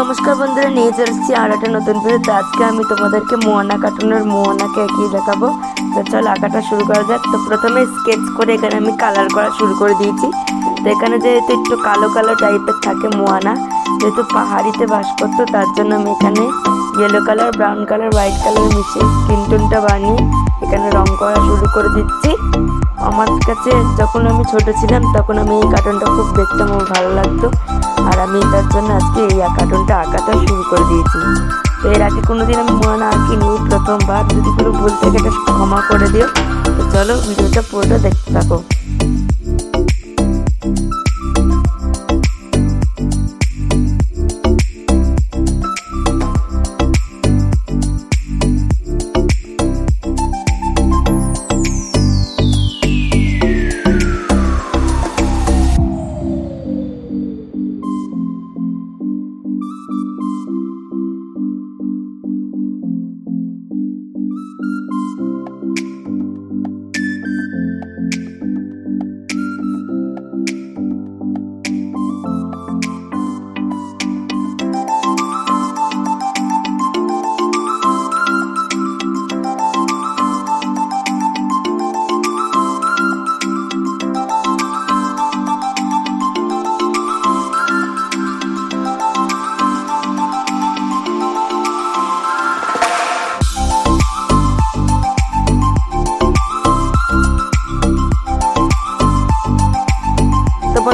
নমস্কার বন্ধুরা, নিয়ে চলে এসেছি আর একটা নতুন ভিডিও তো। আজকে আমি তোমাদেরকে মোয়ানা কার্টুনের মোয়ানাকে এগিয়ে দেখাবো। তো চল, আঁকাটা শুরু করা যাক। তো প্রথমে স্কেচ করে এখানে আমি কালার করা শুরু করে দিয়েছি। তো এখানে যেহেতু একটু কালো কালো টাইপের থাকে মোয়ানা যেহেতু পাহাড়িতে বাস করতো, তার জন্য আমি এখানে yellow colour brown colour white colour মিশিয়ে স্কিন টোনটা বানিয়ে এখানে রং করা শুরু করে দিচ্ছি। আমার কাছে যখন আমি ছোট ছিলাম, তখন আমি এই কার্টুনটা খুব দেখতাম আমার ভালো লাগতো। আর আমি তার জন্য আজকে এই কার্টুনটা আঁকাটা শুরু করে দিয়েছি। তো এর আগে কোনোদিন আমি মনে আঁকিনি প্রথমবার। যদি কোনো ভুল থেকে, এটা ক্ষমা করে দিও। তো চলো, ভিডিওটা পুরোটা দেখতে থাকো। তো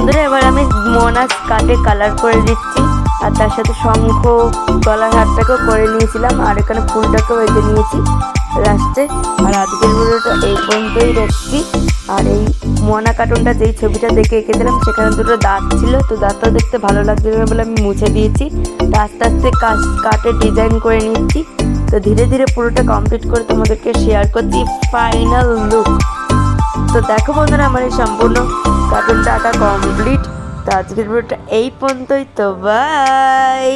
বন্ধুরা, এবার আমি মোনাস কাটে কালার করে দিচ্ছি। আর তার সাথে শঙ্খ গলার হারটাকেও করে নিয়েছিলাম, আর এখানে ফুলটাকেও এঁকে নিয়েছি। লাস্টে, আর আজকের ভিডিওটা এই পর্যন্তই রাখছি। আর এই মোনা কার্টুনটা যেই ছবিটা দেখে এঁকেছিলাম, সেখানে দুটো দাঁত ছিল, তো দাঁতটাও দেখতে ভালো লাগছিল বলে আমি মুছে দিয়েছি। তো আস্তে আস্তে কাজ কাটে ডিজাইন করে নিচ্ছি। তো ধীরে ধীরে পুরোটা কমপ্লিট করে তোমাদেরকে শেয়ার করছি ফাইনাল লুক তো দেখো বন্ধুরা, আমার এই সম্পূর্ণ কার্টুনটা আঁকা কমপ্লিট তো আজকের ভিডিওটা এই পর্যন্তই তো বাই